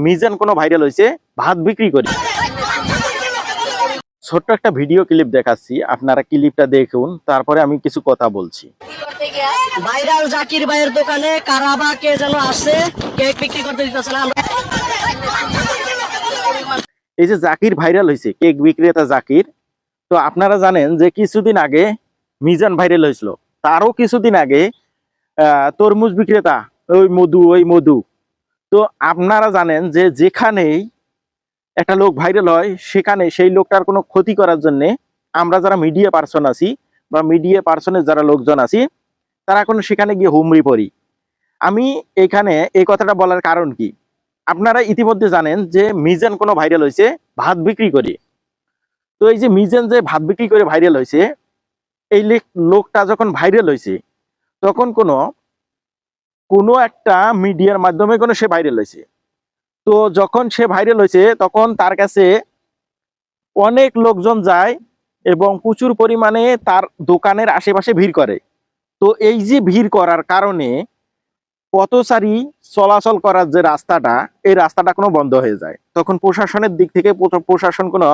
মিজান কোনো ভাইরাল হয়েছে ভাত বিক্রি করে। ছোট্ট একটা ভিডিও ক্লিপ দেখাচ্ছি আপনারা ক্লিপটা দেখুন তারপরে আমি কিছু কথা বলছি। ভাইরাল জাকির ভাইয়ের দোকানে কারাবা কে যেন আসছে কেক বিক্রি করতে দিতেছে না এই যে জাকির ভাইরাল হয়েছে কেক বিক্রেতা জাকির তো আপনারা জানেন যে কিছুদিন আগে মিজান ভাইরাল হয়েছিল তারও কিছুদিন আগে আহ, তরমুজ বিক্রেতা ওই মধু ওই মধু তো আপনারা জানেন যে যেখানেই একটা লোক ভাইরাল হয়, সেখানে সেই লোকটার কোনো ক্ষতি করার জন্য আমরা যারা মিডিয়া পার্সন আছি বা মিডিয়া পার্সনের যারা লোকজন আছি, তারা এখন সেখানে গিয়ে হুমড়ি পড়ি আমি এখানে এই কথাটা বলার কারণ কি? আপনারা ইতিমধ্যে জানেন যে মিজান কোনো ভাইরাল হয়েছে ভাত বিক্রি করে। তো এই যে মিজান যে ভাত বিক্রি করে ভাইরাল হয়েছে এই লেক- লোকটা যখন ভাইরাল হয়েছে তখন কোনো কোনো একটা মিডিয়ার মাধ্যমে কোনো সে ভাইরাল হয়েছে। তো যখন সে ভাইরাল হয়েছে, তখন তার কাছে অনেক লোকজন যায় এবং প্রচুর পরিমাণে তার দোকানের আশেপাশে ভিড় করে। তো এই যে ভিড় করার কারণে পথচারী চলাচল করার যে রাস্তাটা, এই রাস্তাটা কোনো বন্ধ হয়ে যায়। তখন প্রশাসনের দিক থেকে প্রশাসন কোনো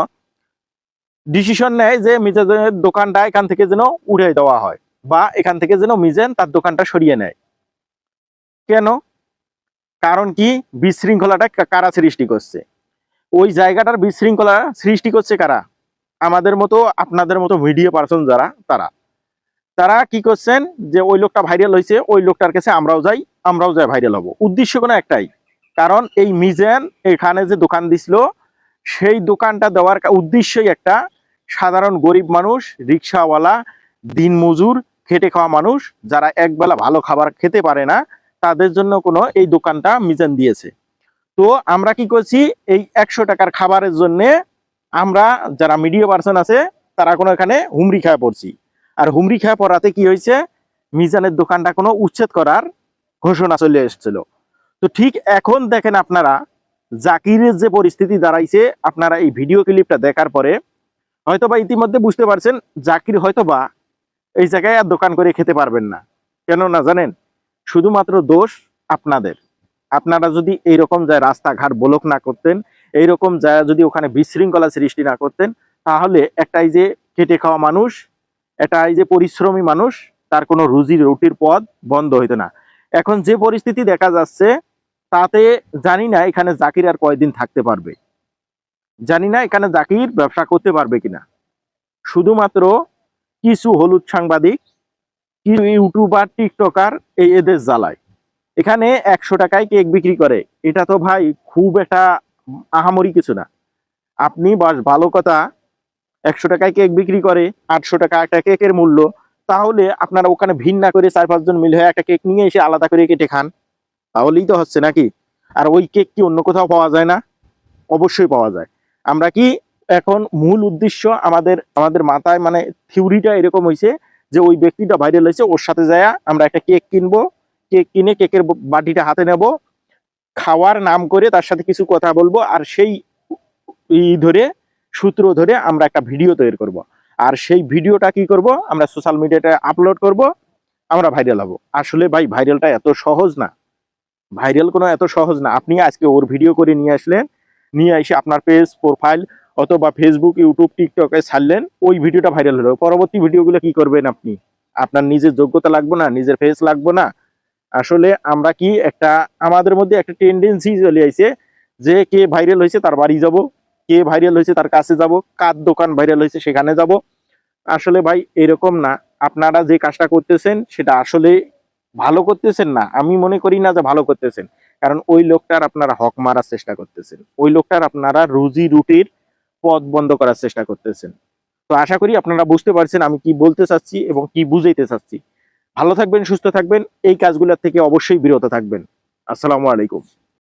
ডিসিশন নেয় যে মিজানের দোকানটা এখান থেকে যেন উড়ে দেওয়া হয় বা এখান থেকে যেন মিজেন তার দোকানটা সরিয়ে নেয়। কেন? কারণ কি? বিশৃঙ্খলাটা কারা সৃষ্টি করছে? ওই জায়গাটার বিশৃঙ্খলা সৃষ্টি করছে কারা? আমাদের মতো, আপনাদের মতো মিডিয়া পার্সন যারা, তারা। তারা কি করছেন? যে ওই লোকটা ভাইরাল হয়েছে ওই লোকটার কাছে আমরাও যাই আমরাও যাই ভাইরাল হব। উদ্দেশ্য কোনো একটাই। কারণ এই মিজেন এখানে যে দোকান দিছিল, সেই দোকানটা দেওয়ার উদ্দেশ্যই একটা সাধারণ গরিব মানুষ, রিক্সাওয়ালা, দিনমজুর, খেটে খাওয়া মানুষ, যারা একবেলা ভালো খাবার খেতে পারে না তাদের জন্য কোনো এই দোকানটা মিজান দিয়েছে। তো আমরা কি করছি, এই একশো টাকার খাবারের জন্য আমরা যারা মিডিয়া পার্সন আছে, তারা কোনো এখানে হুমড়ি খায় পড়ছি। আর হুমড়ি খায় পড়াতে কি হয়েছে, মিজানের দোকানটা কোনো উচ্ছেদ করার ঘোষণা চলে এসেছিল। তো ঠিক এখন দেখেন আপনারা, জাকিরের যে পরিস্থিতি দাঁড়াইছে, আপনারা এই ভিডিও ক্লিপটা দেখার পরে হয়তোবা ইতিমধ্যে বুঝতে পারছেন, জাকির হয়তোবা এই জায়গায় আর দোকান করে খেতে পারবেন না। কেন না জানেন শুধুমাত্র দোষ আপনাদের। আপনারা যদি এইরকম যায় রাস্তাঘাট ব্লক না করতেন, এইরকম যায় যদি ওখানে বিশৃঙ্খলা সৃষ্টি না করতেন, তাহলে একটা এই যে খেটে খাওয়া মানুষ একটা এই যে পরিশ্রমী মানুষ, তার কোনো রুজি রুটির পথ বন্ধ হইতো না। এখন যে পরিস্থিতি দেখা যাচ্ছে, তাতে জানি না এখানে জাকির আর কয়দিন থাকতে পারবে। জানি না এখানে জাকির ব্যবসা করতে পারবে কিনা। শুধুমাত্র কিছু হলুদ সাংবাদিক ইউটিউবার, টিকটকার এই এদের জ্বালায়। এখানে একশো টাকায় কেক বিক্রি করে। এটা তো ভাই খুব একটা আহামরি কিছু না। আপনি বাস ভালো কথা, একশো টাকায় কেক বিক্রি করে, আটশো টাকা একটা কেকের মূল্য, তাহলে আপনারা ওখানে ভিড় না করে চার, পাঁচজন মিলে হয়ে একটা কেক নিয়ে এসে আলাদা করে কেটে খান। তাহলেই তো হচ্ছে নাকি? আর ওই কেক কি অন্য কোথাও পাওয়া যায় না? অবশ্যই পাওয়া যায়। আমরা কি এখন মূল উদ্দেশ্য আমাদের আমাদের মাথায় মানে থিওরিটা এরকম হয়েছে যে ওই ব্যক্তিটা ভাইরাল হয়েছে ওর সাথে যায় আমরা একটা কেক কিনবো। কেক কিনে কেকের বাটিটা হাতে নেব। খাওয়ার নাম করে তার সাথে কিছু কথা বলব আর সেই ই ধরে, সূত্র ধরে আমরা একটা ভিডিও তৈরি করব। আর সেই ভিডিওটা কি করব? আমরা সোশ্যাল মিডিয়াতে আপলোড করব। আমরা ভাইরাল হব। আসলে ভাই ভাইরালটা এত সহজ না। ভাইরাল কোনো এত সহজ না। আপনি আজকে ওর ভিডিও করে নিয়ে আসলেন। নিয়ে এসে আপনার পেজ প্রোফাইল অথবা ফেসবুক ইউটিউব টিকটকে ছাড়লেন, ওই ভিডিওটা ভাইরাল হলো। পরবর্তী ভিডিওগুলো কি করবেন আপনি? আপনার নিজের যোগ্যতা লাগবে না, নিজের ফেস লাগবে না। আসলে আমরা কি একটা, আমাদের মধ্যে একটা টেন্ডেন্সি চলে আইছে যে কে ভাইরাল হয়েছে তার বাড়ি যাব, কে ভাইরাল হয়েছে তার কাছে যাব, কার দোকান ভাইরাল হয়েছে সেখানে যাব। আসলে ভাই, এরকম না। আপনারা যে কাজটা করতেছেন, সেটা আসলে ভালো করতেছেন না, আমি মনে করি না যে ভালো করতেছেন। কারণ ওই লোকটার আপনারা হক মারার চেষ্টা করতেছেন। ওই লোকটার আপনারা রুজি রুটির পথ বন্ধ করার চেষ্টা করতেছেন। তো আশা করি আপনারা বুঝতে পারছেন আমি কি বলতে চাচ্ছি এবং কি বুঝাইতে চাচ্ছি। ভালো থাকবেন, সুস্থ থাকবেন, এই কাজগুলোর থেকে অবশ্যই বিরত থাকবেন। আসসালামু আলাইকুম।